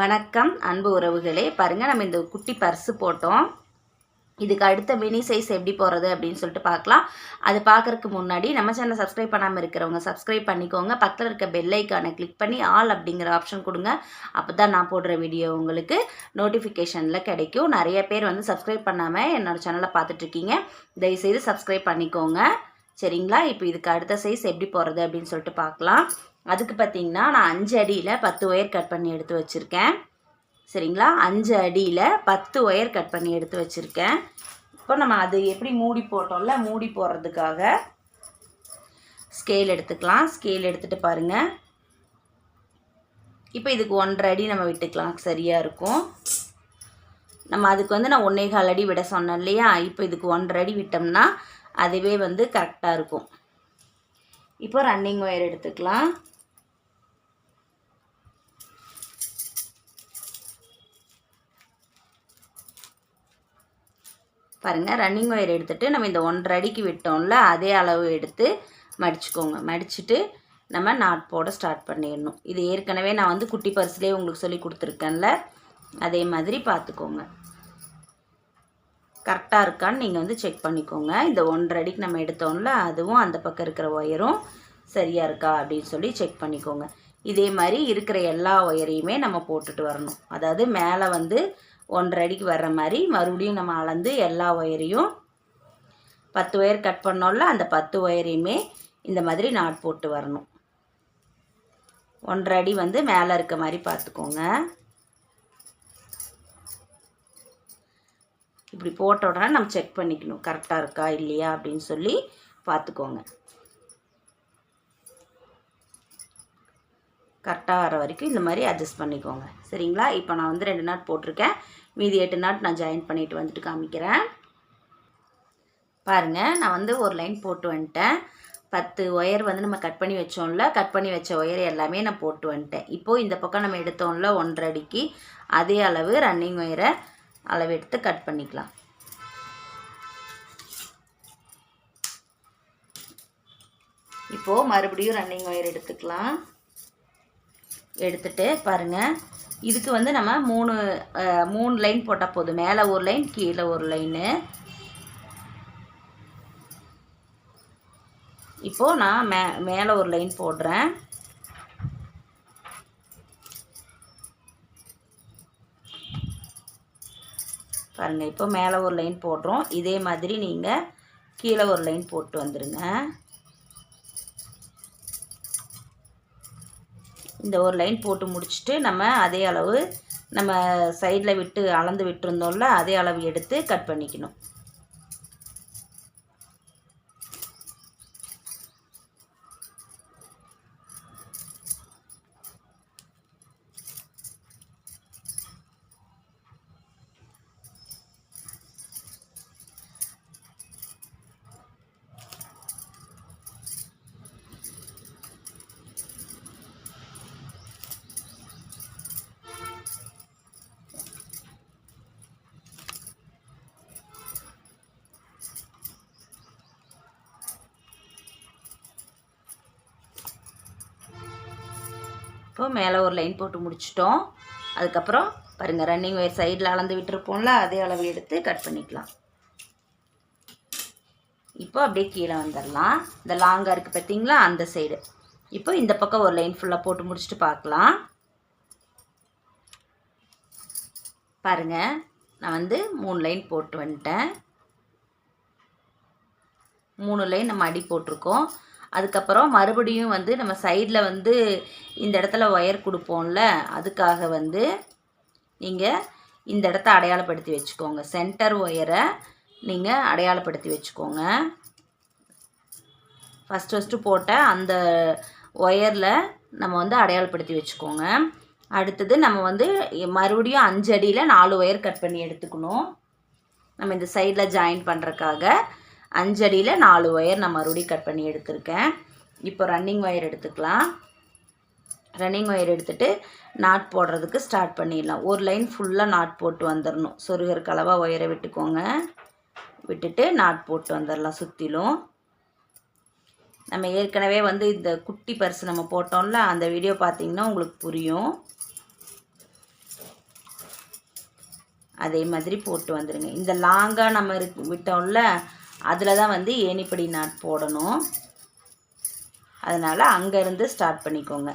வணக்கம் அன்பு உறவுகளே. பாருங்கள் நம்ம இந்த குட்டி பர்ஸு போட்டோம். இதுக்கு அடுத்த மினி சைஸ் எப்படி போகிறது அப்படின்னு சொல்லிட்டு பார்க்கலாம். அது பார்க்கறதுக்கு முன்னாடி நம்ம சேனல் சப்ஸ்கிரைப் பண்ணாமல் இருக்கிறவங்க சப்ஸ்கிரைப் பண்ணிக்கோங்க. பக்கத்தில் இருக்க பெல்லைக்கானை கிளிக் பண்ணி ஆல் அப்படிங்கிற ஆப்ஷன் கொடுங்க. அப்போ தான் நான் போடுற வீடியோ உங்களுக்கு நோட்டிஃபிகேஷனில் கிடைக்கும். நிறைய பேர் வந்து சப்ஸ்கிரைப் பண்ணாமல் என்னோடய சேனலை பார்த்துட்ருக்கீங்க தயவுசெய்து சப்ஸ்கிரைப் பண்ணிக்கோங்க. சரிங்களா? இப்போ இதுக்கு அடுத்த சைஸ் எப்படி போகிறது அப்படின்னு சொல்லிட்டு பார்க்கலாம். அதுக்கு பார்த்தீங்கன்னா நான் அஞ்சு அடியில் பத்து ஒயர் கட் பண்ணி எடுத்து வச்சுருக்கேன். சரிங்களா? அஞ்சு அடியில் பத்து ஒயர் கட் பண்ணி எடுத்து வச்சுருக்கேன். இப்போ நம்ம அது எப்படி மூடி போட்டோம்ல மூடி போடுறதுக்காக ஸ்கேல் எடுத்துக்கலாம். ஸ்கேல் எடுத்துகிட்டு பாருங்கள் இப்போ இதுக்கு ஒன்றரை அடி நம்ம விட்டுக்கலாம். சரியாக இருக்கும். நம்ம அதுக்கு வந்து நான் ஒன்றே கால் அடி விட சொன்னேன் இல்லையா? இப்போ இதுக்கு ஒன்றரை அடி விட்டோம்னா அதுவே வந்து கரெக்டாக இருக்கும். இப்போ ரன்னிங் ஒயர் எடுத்துக்கலாம். பாருங்கள் ரன்னிங் ஒயர் எடுத்துகிட்டு நம்ம இந்த ஒன்றரை அடிக்கு விட்டோம்ல அதே அளவு எடுத்து மடிச்சுக்கோங்க. மடிச்சுட்டு நம்ம நாட் போட ஸ்டார்ட் பண்ணிடணும். இது ஏற்கனவே நான் வந்து குட்டி பரிசுலேயே உங்களுக்கு சொல்லி கொடுத்துருக்கேன்ல அதே மாதிரி பார்த்துக்கோங்க. கரெக்டாக இருக்கான்னு நீங்கள் வந்து செக் பண்ணிக்கோங்க. இந்த ஒன்றரை அடிக்கு நம்ம எடுத்தோம்ல அதுவும் அந்த பக்கம் இருக்கிற ஒயரும் சரியாக இருக்கா அப்படின்னு சொல்லி செக் பண்ணிக்கோங்க. இதே மாதிரி இருக்கிற எல்லா ஒயரையுமே நம்ம போட்டுட்டு வரணும். அதாவது மேலே வந்து ஒன்றரை அடிக்கு வர்ற மாதிரி மறுபடியும் நம்ம அளந்து எல்லா ஒயரையும் பத்து ஒயர் கட் பண்ணோம்ல அந்த பத்து ஒயரையுமே இந்த மாதிரி நாட் போட்டு வரணும். ஒன்றரை அடி வந்து மேலே இருக்க மாதிரி பார்த்துக்கோங்க. இப்படி போட்ட உடனே நம்ம செக் பண்ணிக்கணும் கரெக்டாக இருக்கா இல்லையா அப்படின்னு சொல்லி பார்த்துக்கோங்க. கரெக்டாக வர வரைக்கும் இந்த மாதிரி அட்ஜஸ்ட் பண்ணிக்கோங்க. சரிங்களா? இப்போ நான் வந்து ரெண்டு நாட் போட்டிருக்கேன். மீதி எட்டு நாட் நான் ஜாயின் பண்ணிட்டு வந்துட்டு காமிக்கிறேன். பாருங்கள் நான் வந்து ஒரு லைன் போட்டு வந்துட்டேன். பத்து ஒயர் வந்து நம்ம கட் பண்ணி வச்சோம்ல கட் பண்ணி வச்ச ஒயர் எல்லாமே நான் போட்டு வந்துட்டேன். இப்போது இந்த பக்கம் நம்ம எடுத்தோம்ல ஒன்றரை அடிக்கு அதே அளவு ரன்னிங் ஒயரை அளவு எடுத்து கட் பண்ணிக்கலாம். இப்போது மறுபடியும் ரன்னிங் ஒயர் எடுத்துக்கலாம். எடுத்துகிட்டு பாருங்கள் இதுக்கு வந்து நம்ம மூணு மூணு லைன் போட்டால் போதும். மேலே ஒரு லைன் கீழே ஒரு லைனு இப்போது நான் மே மேலே ஒரு லைன் போடுறேன். பாருங்கள் இப்போ மேலே ஒரு லைன் போடுறோம். இதே மாதிரி நீங்கள் கீழே ஒரு லைன் போட்டு வந்துடுங்க இந்த ஒரு லைன் போட்டு முடிச்சுட்டு நம்ம அதே அளவு நம்ம சைடில் விட்டு அளந்து விட்டுருந்தோம்ல அதே அளவு எடுத்து கட் பண்ணிக்கணும். இப்போ மேலே ஒரு லைன் போட்டு முடிச்சிட்டோம். அதுக்கப்புறம் பாருங்கள் ரன்னிங் ஒயர் சைடில் அளந்து விட்டுருப்போம்ல அதே அளவு எடுத்து கட் பண்ணிக்கலாம். இப்போ அப்படியே கீழே வந்துடலாம் இந்த லாங்காக இருக்குது பார்த்தீங்களா அந்த சைடு இப்போ இந்த பக்கம் ஒரு லைன் ஃபுல்லாக போட்டு முடிச்சுட்டு பார்க்கலாம். பாருங்கள் நான் வந்து மூணு லைன் போட்டு வந்துட்டேன். மூணு லைன் நம்ம அடி போட்டிருக்கோம். அதுக்கப்புறம் மறுபடியும் வந்து நம்ம சைடில் வந்து இந்த இடத்துல ஒயர் கொடுப்போம்ல அதுக்காக வந்து நீங்கள் இந்த இடத்த அடையாளப்படுத்தி வச்சுக்கோங்க. சென்டர் ஒயரை நீங்கள் அடையாளப்படுத்தி வச்சுக்கோங்க. ஃபஸ்ட்டு ஃபஸ்ட்டு போட்ட அந்த ஒயரில் நம்ம வந்து அடையாளப்படுத்தி வச்சுக்கோங்க. அடுத்தது நம்ம வந்து மறுபடியும் அஞ்சு அடியில் நாலு ஒயர் கட் பண்ணி எடுத்துக்கணும். நம்ம இந்த சைடில் ஜாயின் பண்ணுறக்காக அஞ்சடியில் நாலு ஒயர் நான் மறுபடியும் கட் பண்ணி எடுத்திருக்கேன். இப்போ ரன்னிங் ஒயர் எடுத்துக்கலாம். ரன்னிங் ஒயர் எடுத்துகிட்டு நாட் போடுறதுக்கு ஸ்டார்ட் பண்ணிடலாம். ஒரு லைன் ஃபுல்லாக நாட் போட்டு வந்துடணும் சொருகருக்கு அளவாக ஒயரை விட்டுக்கோங்க. விட்டுட்டு நாட் போட்டு வந்துடலாம் சுற்றிலும் நம்ம ஏற்கனவே வந்து இந்த குட்டி பர்ஸ் நம்ம போட்டோம்ல அந்த வீடியோ பார்த்தீங்கன்னா உங்களுக்கு புரியும். அதே மாதிரி போட்டு வந்துடுங்க இந்த லாங்காக நம்ம இருக்கு விட்டோம்ல அதில் தான் வந்து ஏணிப்படி நாட் போடணும். அதனால் அங்கேருந்து ஸ்டார்ட் பண்ணிக்கோங்க.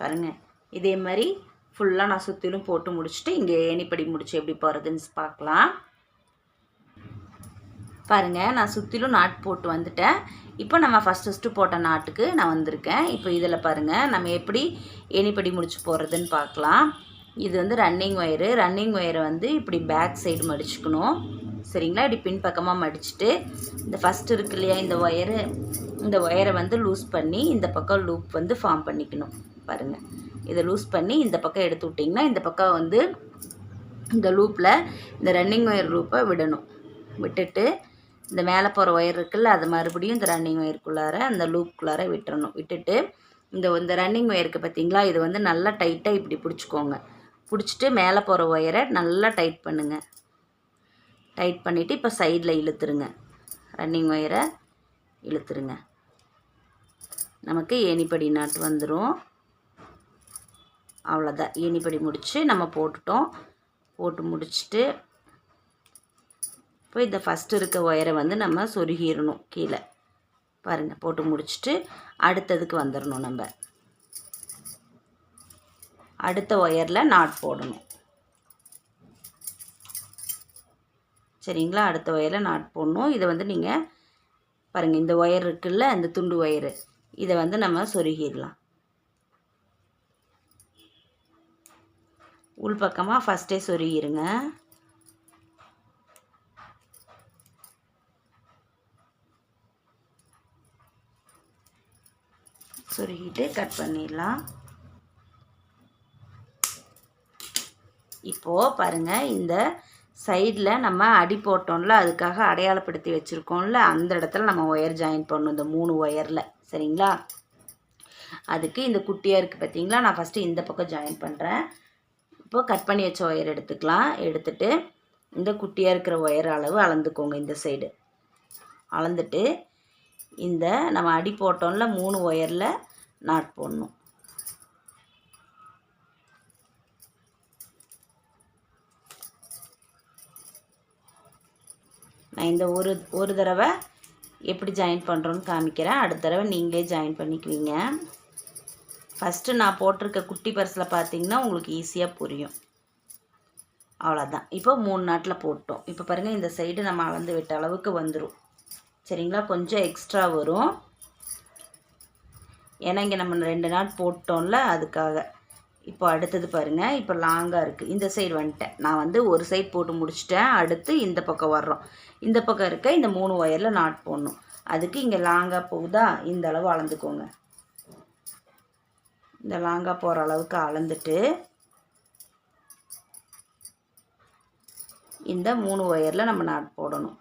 பாருங்கள் இதே மாதிரி ஃபுல்லாக நான் சுற்றிலும் போட்டு முடிச்சுட்டு இங்கே ஏணிப்படி முடிச்சு எப்படி போகிறதுன்னு பார்க்கலாம். பாருங்கள் நான் சுற்றிலும் நாட்டு போட்டு வந்துட்டேன். இப்போ நம்ம ஃபஸ்ட் ஃபஸ்ட்டு போட்ட நாட்டுக்கு நான் வந்திருக்கேன். இப்போ இதில் பாருங்கள் நம்ம எப்படி ஏணிப்படி முடிச்சு போகிறதுன்னு பார்க்கலாம். இது வந்து ரன்னிங் ஒயரு ரன்னிங் ஒயரை வந்து இப்படி பேக் சைடு மடிச்சுக்கணும். சரிங்களா? இப்படி பின்பக்கமாக மடிச்சுட்டு இந்த ஃபஸ்ட்டு இருக்கு இல்லையா இந்த ஒயரு இந்த ஒயரை வந்து லூஸ் பண்ணி இந்த பக்கம் லூப் வந்து ஃபார்ம் பண்ணிக்கணும். பாருங்கள் இதை லூஸ் பண்ணி இந்த பக்கம் எடுத்து விட்டிங்கன்னா இந்த பக்கம் வந்து இந்த லூப்பில் இந்த ரன்னிங் ஒயர் லூப்பை விடணும். விட்டுட்டு இந்த மேலே போகிற ஒயர் இருக்குல்ல அது மறுபடியும் இந்த ரன்னிங் ஒயருக்குள்ளார அந்த லூப்புக்குள்ளார விட்டுறணும். விட்டுட்டு இந்த இந்த ரன்னிங் ஒயருக்கு பார்த்தீங்களா இது வந்து நல்லா டைட்டாக இப்படி பிடிச்சிக்கோங்க. பிடிச்சிட்டு மேலே போகிற ஒயரை நல்லா டைட் பண்ணுங்கள் டைட் பண்ணிவிட்டு இப்போ சைடில் இழுத்துருங்க. ரன்னிங் ஒயரை இழுத்துருங்க. நமக்கு ஏணிப்படி நாட்டு வந்துடும் அவ்வளோதான். ஏணிப்படி முடித்து நம்ம போட்டுட்டோம். போட்டு முடிச்சுட்டு இப்போ இந்த ஃபஸ்ட்டு இருக்க ஒயரை வந்து நம்ம சொருகிடணும் கீழே. பாருங்கள் போட்டு முடிச்சுட்டு அடுத்ததுக்கு வந்துடணும் நம்ம. அடுத்த ஒயரில் நாட் போடணும். சரிங்களா? அடுத்த ஒயரில் நாட் போடணும். இதை வந்து நீங்கள் பாருங்கள் இந்த ஒயர் இருக்குல்ல இந்த துண்டு ஒயரு இதை வந்து நம்ம சொருகிடலாம். உள்பக்கமாக ஃபஸ்ட்டே சொருகிருங்க. சொருகிட்டு கட் பண்ணிடலாம். இப்போது பாருங்கள் இந்த சைடில் நம்ம அடி போட்டோம்ல அதுக்காக அடையாளப்படுத்தி வச்சுருக்கோம்ல அந்த இடத்துல நம்ம ஒயர் ஜாயின் பண்ணணும் இந்த மூணு ஒயரில் சரிங்களா? அதுக்கு இந்த குட்டியாக இருக்குது பார்த்தீங்களா நான் ஃபஸ்ட்டு இந்த பக்கம் ஜாயின் பண்ணுறேன் இப்போது கட் பண்ணி வச்ச ஒயர் எடுத்துக்கலாம். எடுத்துட்டு இந்த குட்டியாக இருக்கிற ஒயர் அளவு அளந்துக்கோங்க இந்த சைடு அளந்துட்டு இந்த நம்ம அடி போட்டோம்ல மூணு ஒயரில் நாட் போடணும். நான் இந்த ஒரு ஒரு தடவை எப்படி ஜாயின் பண்ணுறோன்னு காமிக்கிறேன். அடுத்த தடவை நீங்களே ஜாயின் பண்ணிக்குவீங்க. ஃபஸ்ட்டு நான் போட்டிருக்க குட்டி பர்ஸில் பார்த்தீங்கன்னா உங்களுக்கு ஈஸியாக புரியும். அவ்வளோதான் இப்போ மூணு நாட்டில் போட்டோம். இப்போ பாருங்கள் இந்த சைடு நம்ம அளந்து விட்ட அளவுக்கு வந்துடும் சரிங்களா? கொஞ்சம் எக்ஸ்ட்ரா வரும். ஏன்னா இங்கே நம்ம ரெண்டு நாட் போட்டோம்ல அதுக்காக. இப்போ அடுத்தது பாருங்கள் இப்போ லாங்காக இருக்குது இந்த சைடு வந்துட்டேன். நான் வந்து ஒரு சைடு போட்டு முடிச்சிட்டேன். அடுத்து இந்த பக்கம் வர்றோம். இந்த பக்கம் இருக்க இந்த மூணு ஒயரில் நாட் போடணும். அதுக்கு இங்கே லாங்காக போகுதா? இந்த அளவு அளந்துக்கோங்க. இந்த லாங்காக போகிற அளவுக்கு அளந்துட்டு இந்த மூணு ஒயரில் நம்ம நாட் போடணும்.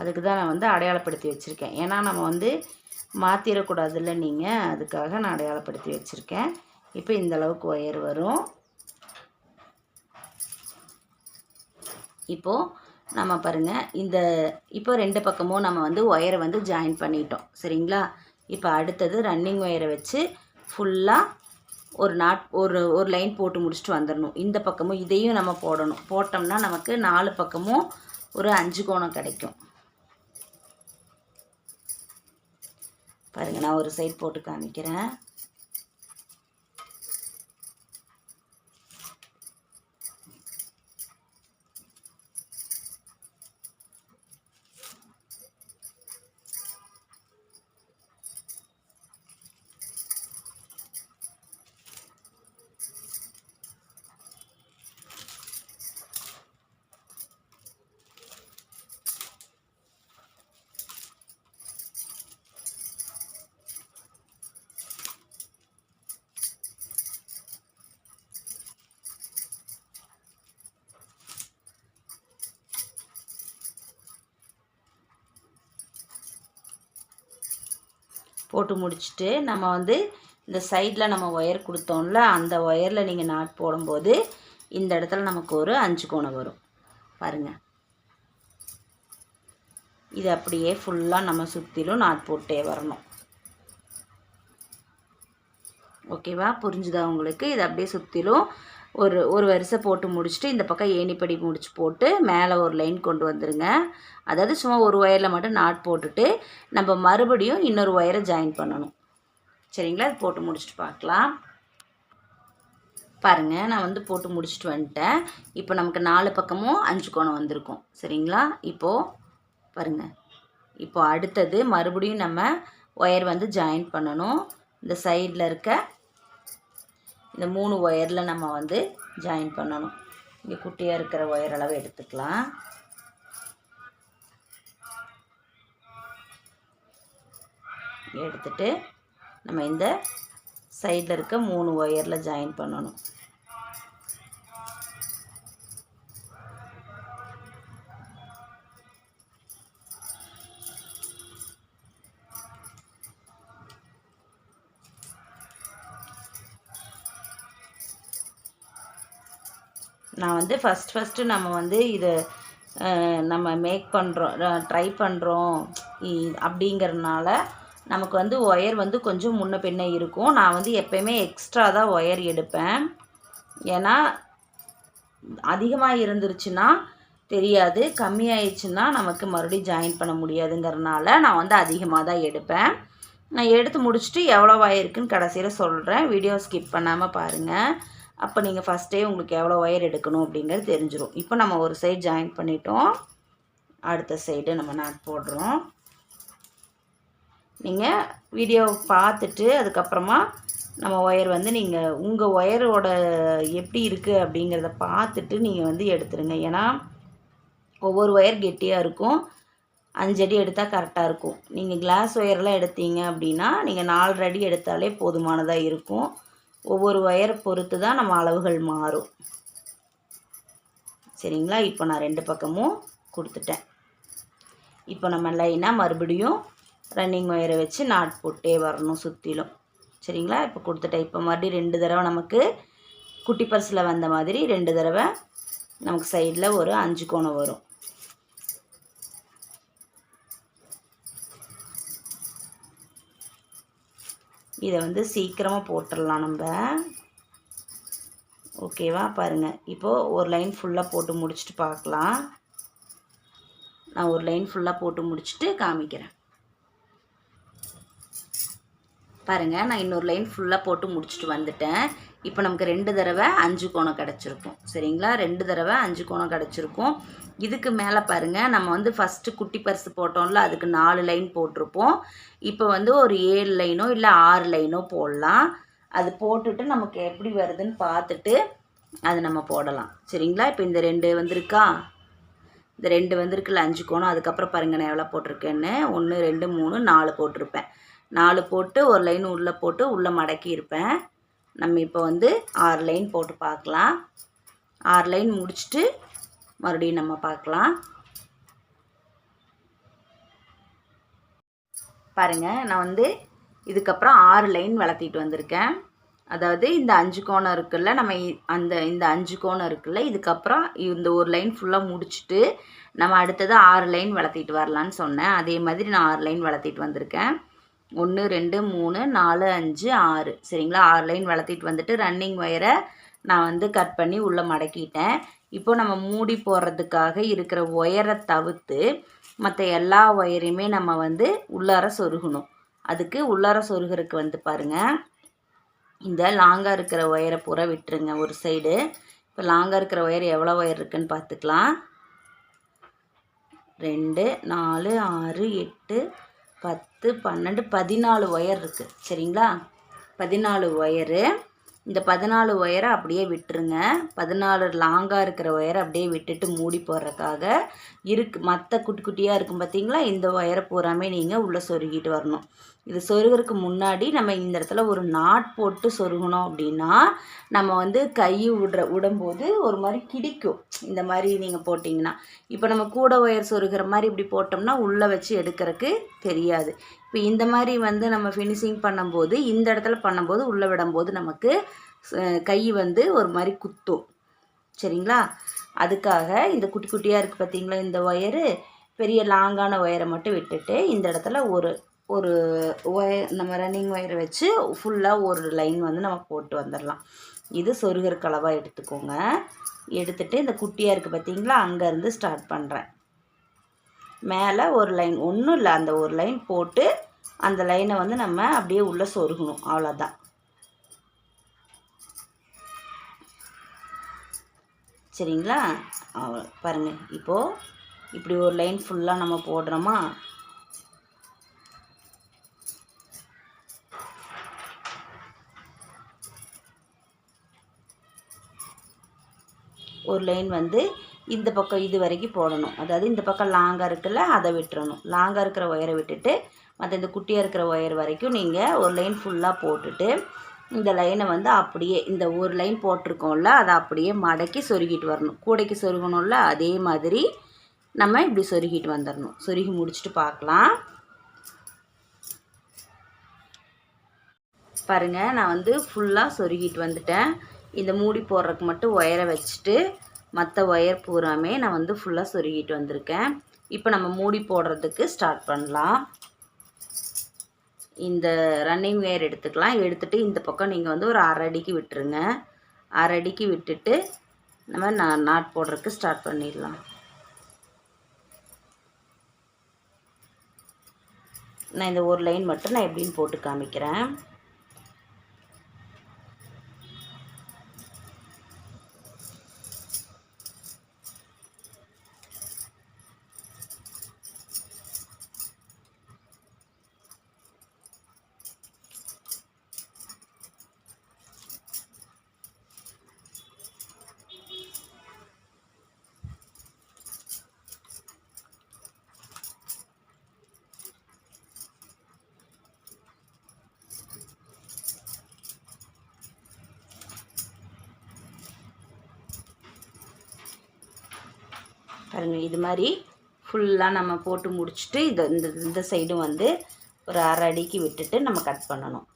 அதுக்கு தான் நான் வந்து அடையாளப்படுத்தி வச்சுருக்கேன். ஏன்னா நம்ம வந்து மாற்றிடக்கூடாதுல்ல நீங்கள் அதுக்காக நான் அடையாளப்படுத்தி வச்சுருக்கேன். இப்போ இந்த அளவுக்கு ஒயர் வரும். இப்போது நம்ம பாருங்கள் இந்த இப்போ ரெண்டு பக்கமும் நம்ம வந்து ஒயரை வந்து ஜாயின் பண்ணிட்டோம். சரிங்களா? இப்போ அடுத்தது ரன்னிங் ஒயரை வச்சு ஃபுல்லாக ஒரு நாட் ஒரு ஒரு லைன் போட்டு முடிச்சுட்டு வந்துடணும் இந்த பக்கமும் இதையும் நம்ம போடணும். போட்டோம்னா நமக்கு நாலு பக்கமும் ஒரு அஞ்சு கோணம் கிடைக்கும். பாருங்கள் நான் ஒரு சைட் போட்டு காமிக்கிறேன். போட்டு முடிச்சுட்டு நம்ம வந்து இந்த சைடில் நம்ம ஒயர் கொடுத்தோம்ல அந்த ஒயரில் நீங்கள் நாட் போடும்போது இந்த இடத்துல நமக்கு ஒரு அஞ்சு கோணம் வரும். பாருங்கள் இது அப்படியே ஃபுல்லாக நம்ம சுற்றிலும் நாட் போட்டே வரணும். ஓகேவா புரிஞ்சுதா உங்களுக்கு? இது அப்படியே சுற்றிலும் ஒரு ஒரு வரிசை போட்டு முடிச்சுட்டு இந்த பக்கம் ஏணிப்படி முடிச்சு போட்டு மேலே ஒரு லைன் கொண்டு வந்துடுங்க அதாவது சும்மா ஒரு ஒயரில் மட்டும் நாட் போட்டுட்டு நம்ம மறுபடியும் இன்னொரு ஒயரை ஜாயின் பண்ணணும். சரிங்களா? அது போட்டு முடிச்சுட்டு பார்க்கலாம். பாருங்கள் நான் வந்து போட்டு முடிச்சுட்டு வந்துட்டேன். இப்போ நமக்கு நாலு பக்கமும் அஞ்சு கோணம் வந்திருக்கும். சரிங்களா? இப்போது பாருங்கள் இப்போ அடுத்தது மறுபடியும் நம்ம ஒயர் வந்து ஜாயின் பண்ணணும். இந்த சைடில் இருக்க இந்த மூணு ஒயரில் நம்ம வந்து ஜாயின் பண்ணணும். இங்கே குட்டியாக இருக்கிற ஒயர் அளவு எடுத்துக்கலாம். எடுத்துட்டு நம்ம இந்த சைடில் இருக்க மூணு ஒயரில் ஜாயின் பண்ணணும். நான் வந்து ஃபஸ்ட் ஃபஸ்ட்டு நம்ம வந்து இதை நம்ம மேக் பண்ணுறோம் ட்ரை பண்ணுறோம் அப்படிங்கிறதுனால நமக்கு வந்து ஒயர் வந்து கொஞ்சம் முன்ன பின்ன இருக்கும். நான் வந்து எப்பயுமே எக்ஸ்ட்ரா தான் ஒயர் எடுப்பேன். ஏன்னா அதிகமாக இருந்துருச்சுன்னா தெரியாது. கம்மியாயிடுச்சுன்னா நமக்கு மறுபடியும் ஜாயின் பண்ண முடியாதுங்கிறனால நான் வந்து அதிகமாக தான் எடுப்பேன். நான் எடுத்து முடிச்சுட்டு எவ்வளோ ஆயிருக்குன்னு கடைசியில் சொல்கிறேன் வீடியோ ஸ்கிப் பண்ணாமல் பாருங்கள் அப்போ நீங்கள் ஃபஸ்ட்டே உங்களுக்கு எவ்வளோ ஒயர் எடுக்கணும் அப்படிங்கிறது தெரிஞ்சிடும் இப்போ நம்ம ஒரு சைடு ஜாயின் பண்ணிட்டோம். அடுத்த சைடு நம்ம நாட் போடுறோம். நீங்கள் வீடியோ பார்த்துட்டு அதுக்கப்புறமா நம்ம ஒயர் வந்து நீங்கள் உங்கள் ஒயரோட எப்படி இருக்குது அப்படிங்கிறத பார்த்துட்டு நீங்கள் வந்து எடுத்துருங்க. ஏன்னா ஒவ்வொரு ஒயர் கெட்டியாக இருக்கும். அஞ்சடி எடுத்தால் கரெக்டாக இருக்கும். நீங்கள் கிளாஸ் ஒயர்லாம் எடுத்தீங்க அப்படின்னா நீங்கள் நாலு அடி எடுத்தாலே போதுமானதாக இருக்கும். ஒவ்வொரு ஒயரை பொறுத்து தான் நம்ம அளவுகள் மாறும். சரிங்களா? இப்போ நான் ரெண்டு பக்கமும் கொடுத்துட்டேன். இப்போ நம்ம லைனாக மறுபடியும் ரன்னிங் ஒயரை வச்சு நாட் போட்டே வரணும் சுற்றிலும் சரிங்களா? இப்போ கொடுத்துட்டேன். இப்போ மறுபடியும் ரெண்டு தடவை நமக்கு குட்டி பர்ஸில் வந்த மாதிரி ரெண்டு தடவை நமக்கு சைடில் ஒரு அஞ்சு கோணம் வரும். இதை வந்து சீக்கிரமாக போட்டுடலாம் நம்ம. ஓகேவா பாருங்கள் இப்போது ஒரு லைன் ஃபுல்லாக போட்டு முடிச்சுட்டு பார்க்கலாம். நான் ஒரு லைன் ஃபுல்லாக போட்டு முடிச்சுட்டு காமிக்கிறேன். பாருங்கள் நான் இன்னொரு லைன் ஃபுல்லாக போட்டு முடிச்சுட்டு வந்துட்டேன். இப்போ நமக்கு ரெண்டு தடவை அஞ்சு கோணம் கிடச்சிருக்கும். சரிங்களா? ரெண்டு தடவை அஞ்சு கோணம் கிடச்சிருக்கும். இதுக்கு மேலே பாருங்கள் நம்ம வந்து ஃபஸ்ட்டு குட்டி பரிசு போட்டோம்ல அதுக்கு நாலு லைன் போட்டிருப்போம். இப்போ வந்து ஒரு ஏழு லைனோ இல்லை ஆறு லைனோ போடலாம். அது போட்டுட்டு நமக்கு எப்படி வருதுன்னு பார்த்துட்டு அது நம்ம போடலாம். சரிங்களா? இப்போ இந்த ரெண்டு வந்திருக்கா? இந்த ரெண்டு வந்திருக்குல்ல அஞ்சு கோணம். அதுக்கப்புறம் பாருங்கள் நான் எவ்வளோ போட்டிருக்கேன்னு. ஒன்று ரெண்டு மூணு நாலு போட்டிருப்பேன். நாலு போட்டு ஒரு லைன் உள்ளே போட்டு உள்ளே மடக்கி இருப்பேன். நம்ம இப்போ வந்து ஆறு லைன் போட்டு பார்க்கலாம். ஆறு லைன் முடிச்சுட்டு மறுபடியும் நம்ம பார்க்கலாம். பாருங்கள் நான் வந்து இதுக்கப்புறம் ஆறு லைன் வளர்த்திட்டு வந்திருக்கேன். அதாவது இந்த அஞ்சு கோணம் இருக்குல்ல நம்ம இ- அந்த இந்த அஞ்சு கோணம் இருக்குல்ல இதுக்கப்புறம் இந்த ஒரு லைன் ஃபுல்லாக முடிச்சுட்டு நம்ம அடுத்தது ஆறு லைன் வளர்த்திட்டு வரலான்னு சொன்னேன். அதே மாதிரி நான் ஆறு லைன் வளர்த்திட்டு வந்திருக்கேன். ஒன்று ரெண்டு மூணு நாலு அஞ்சு ஆறு. சரிங்களா? ஆறு லைன் வளர்த்திட்டு வந்துட்டு ரன்னிங் ஒயரை நான் வந்து கட் பண்ணி உள்ளே மடக்கிட்டேன். இப்போ நம்ம மூடி போடுறதுக்காக இருக்கிற ஒயரை தவிர்த்து மற்ற எல்லா ஒயரையுமே நம்ம வந்து உள்ளார சொருகணும். அதுக்கு உள்ளார சொருகிறதுக்கு வந்து பாருங்கள் இந்த லாங்காக இருக்கிற ஒயரை பூரா விட்டுருங்க ஒரு சைடு. இப்போ லாங்காக இருக்கிற ஒயர் எவ்வளோ ஒயர் இருக்குன்னு பார்த்துக்கலாம். ரெண்டு நாலு ஆறு எட்டு பத்து பன்னெண்டு பதினாலு ஒயர் இருக்குது சரிங்களா? பதினாலு ஒயரு. இந்த பதினாலு ஒயரை அப்படியே விட்டுருங்க. பதினாலு லாங்காக இருக்கிற ஒயரை அப்படியே விட்டுட்டு மூடி போடுறதுக்காக இருக்கு. மற்ற குட்டி குட்டியாக இருக்கும் பார்த்தீங்களா இந்த ஒயரை பூராமே நீங்கள் உள்ளே சொருகிட்டு வரணும். இது சொருகிறதுக்கு முன்னாடி நம்ம இந்த இடத்துல ஒரு நாட் போட்டு சொருகணும் அப்படின்னா நம்ம வந்து கை விடுற விடும்போது ஒரு மாதிரி கிடிக்கும். இந்த மாதிரி நீங்கள் போட்டிங்கன்னா. இப்போ நம்ம கூட ஒயர் சொருகிற மாதிரி இப்படி போட்டோம்னா உள்ளே வச்சு எடுக்கிறதுக்கு தெரியாது. இப்போ இந்த மாதிரி வந்து நம்ம ஃபினிஷிங் பண்ணும்போது இந்த இடத்துல பண்ணும்போது உள்ளே விடும்போது நமக்கு கை வந்து ஒரு மாதிரி குத்தும். சரிங்களா? அதுக்காக இந்த குட்டி குட்டியாக இருக்குது பார்த்தீங்களா இந்த ஒயரு? பெரிய லாங்கான ஒயரை மட்டும் விட்டுட்டு இந்த இடத்துல ஒரு ஒரு ஒயர் நம்ம ரன்னிங் ஒயரை வச்சு ஃபுல்லாக ஒரு லைன் வந்து நம்ம போட்டு வந்துடலாம் இது சொருகிற கலவாக எடுத்துக்கோங்க. எடுத்துட்டு இந்த குட்டியாக இருக்குது பார்த்தீங்களா அங்கேருந்து ஸ்டார்ட் பண்ணுறேன் மேலே ஒரு லைன் ஒன்றும் இல்லை அந்த ஒரு லைன் போட்டு அந்த லைனை வந்து நம்ம அப்படியே உள்ளே சொருகணும். அவ்வளோதான் சரிங்களா? அவ்வளோ பாருங்கள் இப்போது இப்படி ஒரு லைன் ஃபுல்லாக நம்ம போடுறோமா? ஒரு லைன் வந்து இந்த பக்கம் இது வரைக்கும் போடணும். அதாவது இந்த பக்கம் லாங்காக இருக்குல்ல அதை விட்டுறணும். லாங்காக இருக்கிற ஒயரை விட்டுட்டு மற்ற இந்த குட்டியாக இருக்கிற ஒயர் வரைக்கும் நீங்கள் ஒரு லைன் ஃபுல்லாக போட்டுட்டு இந்த லைனை வந்து அப்படியே இந்த ஒரு லைன் போட்டிருக்கோம்ல அதை அப்படியே மடக்கி சொருகிட்டு வரணும். கூடைக்கு சொருகணும்ல அதே மாதிரி நம்ம இப்படி சொருகிட்டு வந்துடணும். சொருகி முடிச்சுட்டு பார்க்கலாம். பாருங்கள் நான் வந்து ஃபுல்லாக சொருகிட்டு வந்துட்டேன். இந்த மூடி போடுறதுக்கு மட்டும் ஒயரை வச்சுட்டு மற்ற ஒயர் பூராமே நான் வந்து ஃபுல்லாக சொருகிட்டு வந்திருக்கேன். இப்போ நம்ம மூடி போடுறதுக்கு ஸ்டார்ட் பண்ணலாம். இந்த ரன்னிங் ஒயர் எடுத்துக்கலாம். எடுத்துகிட்டு இந்த பக்கம் நீங்கள் வந்து ஒரு அரை அடிக்கு விட்டுருங்க. அரை அடிக்கு விட்டுட்டு நம்ம நான் நாட் போடுறதுக்கு ஸ்டார்ட் பண்ணிடலாம். நான் இந்த ஒரு லைன் மட்டும் நான் எப்படின்னு போட்டு காமிக்கிறேன். பாருங்கள் இது மாதிரி ஃபுல்லாக நம்ம போட்டு முடிச்சுட்டு இதை இந்த இந்த சைடும் வந்து ஒரு அரை அடிக்கு விட்டுட்டு நம்ம கட் பண்ணணும்.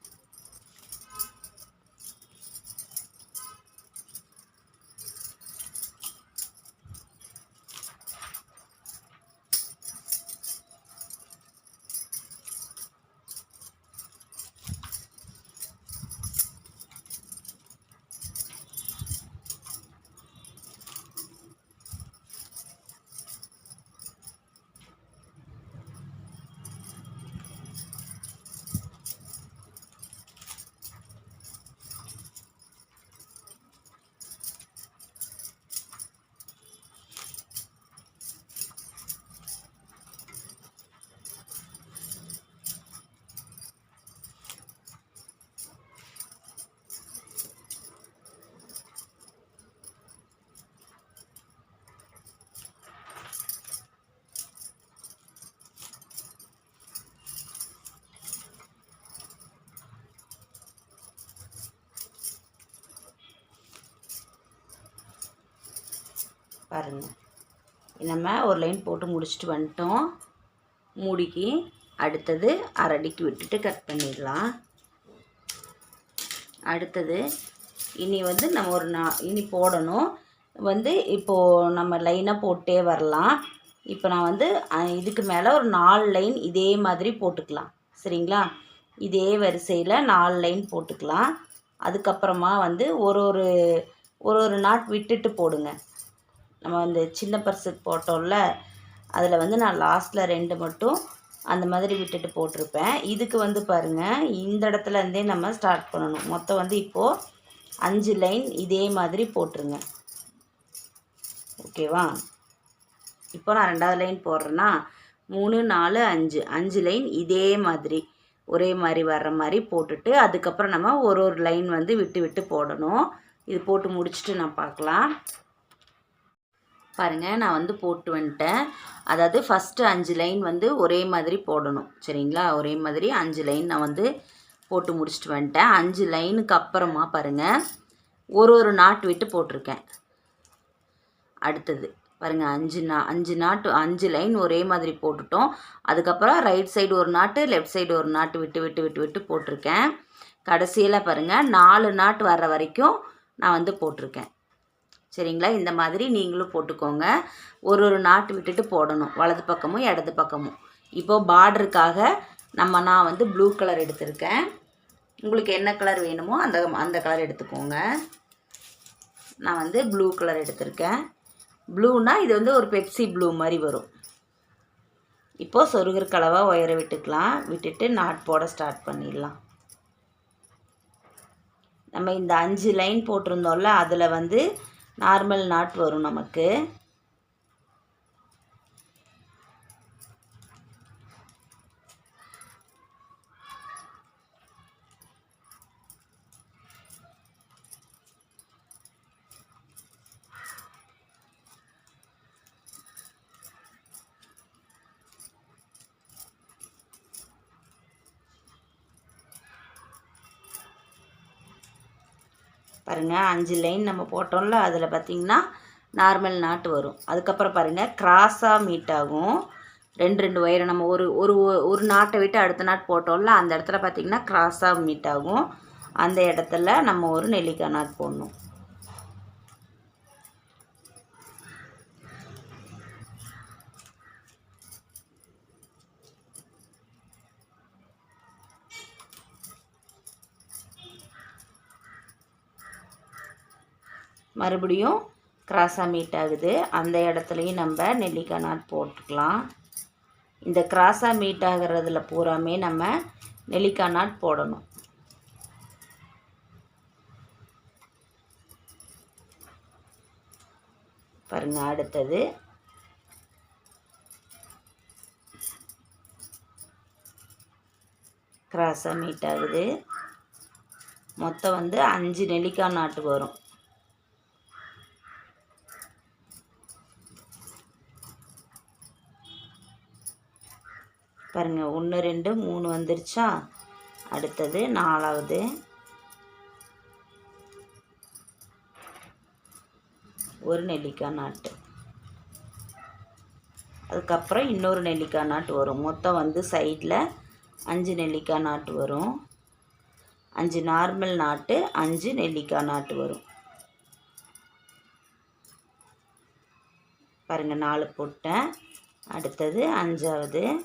பாருங்கள் நம்ம ஒரு லைன் போட்டு முடிச்சுட்டு வந்துட்டோம். மூடிக்கு அடுத்தது அரை அடிக்கு விட்டுட்டு கட் பண்ணிடலாம். அடுத்தது இனி வந்து நம்ம ஒரு நா இனி போடணும். வந்து இப்போது நம்ம லைனாக போட்டே வரலாம். இப்போ நான் வந்து இதுக்கு மேலே ஒரு நாலு லைன் இதே மாதிரி போட்டுக்கலாம். சரிங்களா? இதே வரிசையில் நாலு லைன் போட்டுக்கலாம். அதுக்கப்புறமா வந்து ஒரு ஒரு ஒரு ஒரு நாட் விட்டுட்டு போடுங்க. நம்ம அந்த சின்ன பர்ஸுக்கு போட்டோம்ல அதில் வந்து நான் லாஸ்ட்டில் ரெண்டு மட்டும் அந்த மாதிரி விட்டுட்டு போட்டிருப்பேன். இதுக்கு வந்து பாருங்கள் இந்த இடத்துலேருந்தே நம்ம ஸ்டார்ட் பண்ணணும். மொத்தம் வந்து இப்போது அஞ்சு லைன் இதே மாதிரி போட்டுருங்க. ஓகேவா இப்போ நான் ரெண்டாவது லைன் போடுறேன்னா மூணு நாலு அஞ்சு. அஞ்சு லைன் இதே மாதிரி ஒரே மாதிரி வர்ற மாதிரி போட்டுட்டு அதுக்கப்புறம் நம்ம ஒரு ஒரு லைன் வந்து விட்டு விட்டு போடணும். இது போட்டு முடிச்சுட்டு நான் பார்க்கலாம். பாருங்கள் நான் வந்து போட்டு வந்துட்டேன். அதாவது ஃபஸ்ட்டு அஞ்சு லைன் வந்து ஒரே மாதிரி போடணும். சரிங்களா? ஒரே மாதிரி அஞ்சு லைன் நான் வந்து போட்டு முடிச்சுட்டு வந்துட்டேன். அஞ்சு லைனுக்கு அப்புறமா பாருங்கள் ஒரு ஒரு நாட்டு விட்டு போட்டிருக்கேன். அடுத்தது பாருங்கள் அஞ்சு நா அஞ்சு நாட்டு அஞ்சு லைன் ஒரே மாதிரி போட்டுட்டோம். அதுக்கப்புறம் ரைட் சைடு ஒரு நாட்டு லெஃப்ட் சைடு ஒரு நாட்டு விட்டு விட்டு விட்டு விட்டு போட்டிருக்கேன். கடைசியில் பாருங்கள் நாலு நாட்டு வர்ற வரைக்கும் நான் வந்து போட்டிருக்கேன். சரிங்களா? இந்த மாதிரி நீங்களும் போட்டுக்கோங்க. ஒரு ஒரு நாட்டு விட்டுட்டு போடணும். வலது பக்கமும் இடது பக்கமும். இப்போது பார்டருக்காக நம்ம நான் வந்து ப்ளூ கலர் எடுத்திருக்கேன். உங்களுக்கு என்ன கலர் வேணுமோ அந்த அந்த கலர் எடுத்துக்கோங்க. நான் வந்து ப்ளூ கலர் எடுத்திருக்கேன். ப்ளூனா இது வந்து ஒரு பெப்சி ப்ளூ மாதிரி வரும். இப்போது சொருகிற கலவை ஒயரை விட்டுக்கலாம். விட்டுட்டு நாட் போட ஸ்டார்ட் பண்ணிடலாம். நம்ம இந்த அஞ்சு லைன் போட்டிருந்தோம்ல அதில் வந்து நார்மல் நாட் வரும் நமக்கு. பாருங்கள் அஞ்சு லைன் நம்ம போட்டோம்ல அதில் பார்த்திங்கன்னா நார்மல் நாட்டு வரும். அதுக்கப்புறம் பாருங்கள் கிராஸாக மீட் ஆகும். ரெண்டு ரெண்டு ஒயரை நம்ம ஒரு ஒரு ஒரு நாட்டை விட்டு அடுத்த நாட் போட்டோம்ல அந்த இடத்துல பார்த்திங்கன்னா கிராஸாக மீட் ஆகும். அந்த இடத்துல நம்ம ஒரு நெல்லிக்காய் நாட் போடணும். மறுபடியும் கிராஸாக மீட் ஆகுது. அந்த இடத்துலையும் நம்ம நெல்லிக்காய் நாட் போட்டுக்கலாம். இந்த கிராஸாக மீட் ஆகிறதுல பூராமே நம்ம நெல்லிக்காய் நாட் போடணும். பாருங்கள் அடுத்தது. கிராஸாக மீட் ஆகுது. மொத்தம் வந்து அஞ்சு நெல்லிக்காய் நாட்டு வரும். பாருங்கள் ஒன்று ரெண்டு மூணு வந்துருச்சா? அடுத்தது நாலாவது. ஒரு நெல்லிக்காய் நாட்டு. அதுக்கப்புறம் இன்னொரு நெல்லிக்காய் நாட்டு வரும். மொத்தம் வந்து சைடில் அஞ்சு நெல்லிக்காய் நாட்டு வரும். அஞ்சு நார்மல் நாட்டு அஞ்சு நெல்லிக்காய் நாட்டு வரும். பாருங்கள் நாலு போட்டேன். அடுத்தது அஞ்சாவது.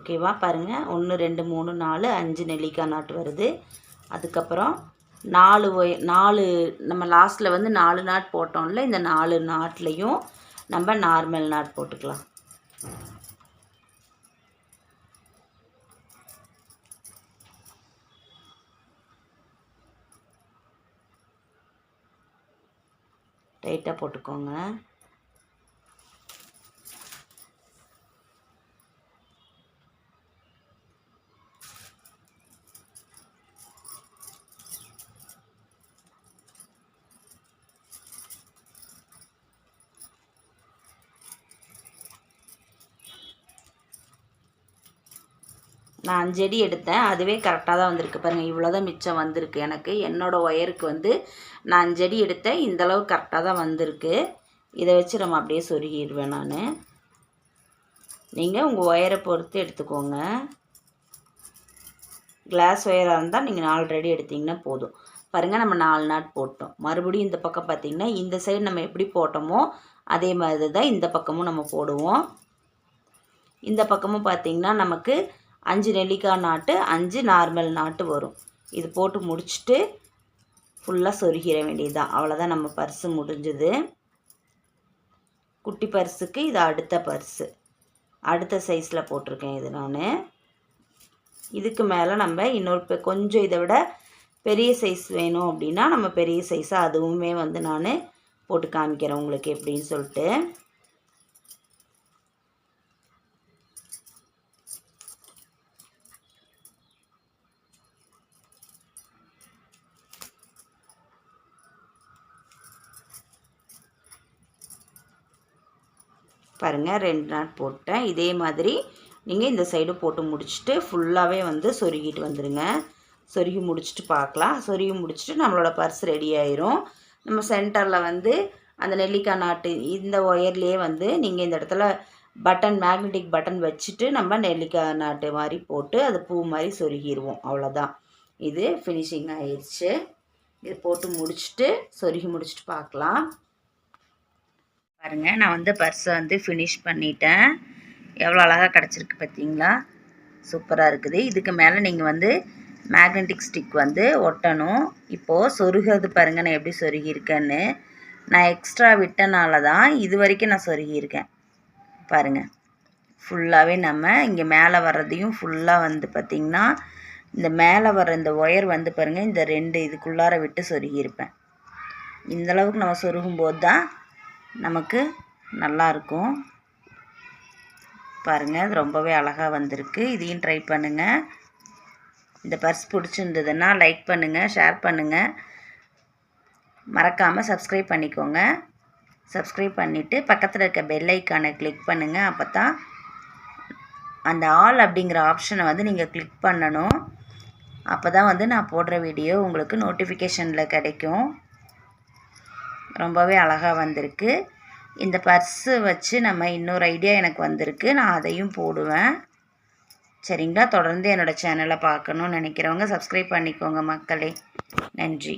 ஓகேவா? பாருங்கள் ஒன்று ரெண்டு மூணு நாலு அஞ்சு நெல்லிக்காய் நாட்டு வருது. அதுக்கப்புறம் நாலு ஒய நாலு நம்ம லாஸ்ட்டில் வந்து நாலு நாட் போட்டோம்ல இந்த நாலு நாட்லேயும் நம்ம நார்மல் நாட் போட்டுக்கலாம். டைட்டாக போட்டுக்கோங்க. நான் அஞ்சடி எடுத்தேன். அதுவே கரெக்டாக தான் வந்திருக்கு. பாருங்கள் இவ்வளோ தான் மிச்சம் வந்திருக்கு எனக்கு. என்னோடய ஒயருக்கு வந்து நான் அஞ்சடி எடுத்தேன். இந்தளவு கரெக்டாக தான் வந்திருக்கு. இதை வச்சு நம்ம அப்படியே சொருகிடுவேன் நான். நீங்கள் உங்கள் ஒயரை பொறுத்து எடுத்துக்கோங்க. கிளாஸ் ஒயராக இருந்தால் நீங்கள் நாலு ரெடி எடுத்திங்கன்னா போதும். பாருங்கள் நம்ம நாலு நாட் போட்டோம். மறுபடியும் இந்த பக்கம் பார்த்திங்கன்னா இந்த சைடு நம்ம எப்படி போட்டோமோ அதே மாதிரி தான் இந்த பக்கமும் நம்ம போடுவோம். இந்த பக்கமும் பார்த்திங்கன்னா நமக்கு அஞ்சு நெல்லிக்காய் நாட்டு அஞ்சு நார்மல் நாட்டு வரும். இது போட்டு முடிச்சுட்டு ஃபுல்லாக சொருகிற வேண்டியதுதான். அவ்வளோதான் நம்ம பர்ஸு முடிஞ்சுது. குட்டி பர்ஸுக்கு இது அடுத்த பர்ஸு அடுத்த சைஸில் போட்டிருக்கேன் இது நான். இதுக்கு மேலே நம்ம இன்னொரு கொஞ்சம் இதை விட பெரிய சைஸ் வேணும் அப்படின்னா நம்ம பெரிய சைஸாக அதுவுமே வந்து நான் போட்டு காமிக்கிறேன் உங்களுக்கு எப்படின்னு சொல்லிட்டு. பாருங்கள் ரெண்டு நாட் போட்டேன். இதே மாதிரி நீங்கள் இந்த சைடு போட்டு முடிச்சுட்டு ஃபுல்லாகவே வந்து சொருகிட்டு வந்துடுங்க சொருகி முடிச்சுட்டு பார்க்கலாம் சொருகி முடிச்சுட்டு நம்மளோட பர்ஸ் ரெடி ஆயிரும். நம்ம சென்டரில் வந்து அந்த நெல்லிக்காய் நாட்டு இந்த ஒயர்லேயே வந்து நீங்கள் இந்த இடத்துல பட்டன் மேக்னெட்டிக் பட்டன் வச்சுட்டு நம்ம நெல்லிக்காய் நாட்டு மாதிரி போட்டு அது பூ மாதிரி சொருகிடுவோம் அவ்வளோதான் இது ஃபினிஷிங் ஆயிடுச்சு இது போட்டு முடிச்சுட்டு சொருகி முடிச்சுட்டு பார்க்கலாம் பாருங்கள் நான் வந்து பர்ஸை வந்து ஃபினிஷ் பண்ணிட்டேன். எவ்வளோ அழகாக கிடச்சிருக்கு பார்த்தீங்களா சூப்பராக இருக்குது. இதுக்கு மேலே நீங்கள் வந்து மேக்னெட்டிக் ஸ்டிக் வந்து ஒட்டணும். இப்போது சொருகிறது பாருங்கள் நான் எப்படி சொருகியிருக்கேன்னு. நான் எக்ஸ்ட்ரா விட்டனால தான் இது வரைக்கும் நான் சொருகியிருக்கேன். பாருங்கள் ஃபுல்லாகவே நம்ம இங்கே மேலே வர்றதையும் ஃபுல்லாக வந்து பார்த்திங்கன்னா இந்த மேலே வர இந்த ஒயர் வந்து பாருங்கள் இந்த ரெண்டு இதுக்குள்ளார விட்டு சொருகியிருப்பேன். இந்தளவுக்கு நம்ம சொருகும்போது தான் நமக்கு நல்லாயிருக்கும் பாருங்கள் அது ரொம்பவே அழகாக வந்திருக்கு. இதையும் ட்ரை பண்ணுங்கள் இந்த பர்ஸ் பிடிச்சிருந்ததுன்னா லைக் பண்ணுங்கள் ஷேர் பண்ணுங்கள் மறக்காமல் சப்ஸ்கிரைப் பண்ணிக்கோங்க. சப்ஸ்கிரைப் பண்ணிவிட்டு பக்கத்தில் இருக்க பெல் ஐக்கானை கிளிக் பண்ணுங்கள் அப்போ தான் அந்த ஆல் அப்படிங்கிற ஆப்ஷனை வந்து நீங்கள் கிளிக் பண்ணணும். அப்போ தான் வந்து நான் போடுற வீடியோ உங்களுக்கு நோட்டிஃபிகேஷனில் கிடைக்கும். ரொம்பவே அழகாக வந்திருக்கு. இந்த பர்ஸு வச்சு நம்ம இன்னொரு ஐடியா எனக்கு வந்திருக்கு. நான் அதையும் போடுவேன். சரிங்களா? தொடர்ந்து என்னோடய சேனலை பார்க்கணுன்னு நினைக்கிறவங்க சப்ஸ்கிரைப் பண்ணிக்கோங்க மக்களே. நன்றி.